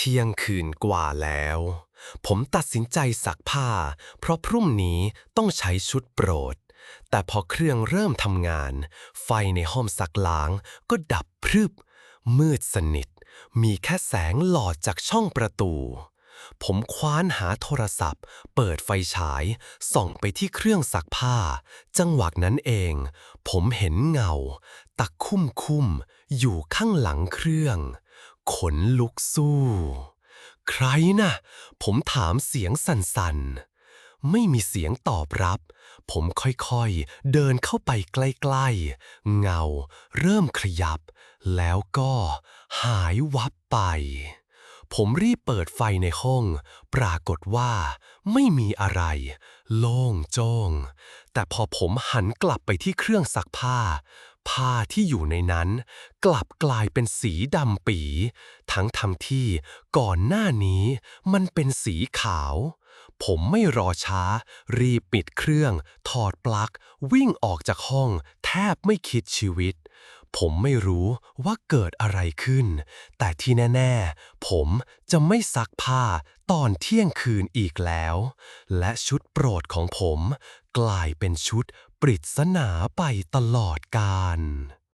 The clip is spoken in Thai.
เที่ยงคืนกว่าแล้ว ผมตัดสินใจซักผ้า เพราะพรุ่งนี้ต้องใช้ชุดโปรด แต่พอเครื่องเริ่มทำงาน ไฟในห้องซักล้างก็ดับพรึบ มืดสนิท มีแค่แสงหลอดจากช่องประตู ผมคว้านหาโทรศัพท์ เปิดไฟฉาย ส่องไปที่เครื่องซักผ้า จังหวะนั้นเอง ผมเห็นเงาตะคุ่มคุ่มอยู่ข้างหลังเครื่อง ขนลุกสู้ ใครน่ะ ผมถามเสียงสั่นๆ ไม่มีเสียงตอบรับ ผมค่อยๆ เดินเข้าไปใกล้ๆ เงาเริ่มขยับ แล้วก็หายวับไป ผมรีบเปิดไฟในห้อง ปรากฏว่าไม่มีอะไร โล่งโจ้ง แต่พอผมหันกลับไปที่เครื่องซักผ้า ผ้าที่อยู่ในนั้น กลับกลายเป็นสีดำปี ทั้งทำที่ก่อนหน้านี้มันเป็นสีขาว ผมไม่รอช้า รีบปิดเครื่อง ถอดปลั๊ก วิ่งออกจากห้อง แทบไม่คิดชีวิต ผมไม่รู้ว่าเกิดอะไรขึ้น แต่ที่แน่ ๆ ผมจะไม่ซักผ้าตอนเที่ยงคืนอีกแล้ว และชุดโปรดของผม กลายเป็นชุดปริศนาไปตลอดกาล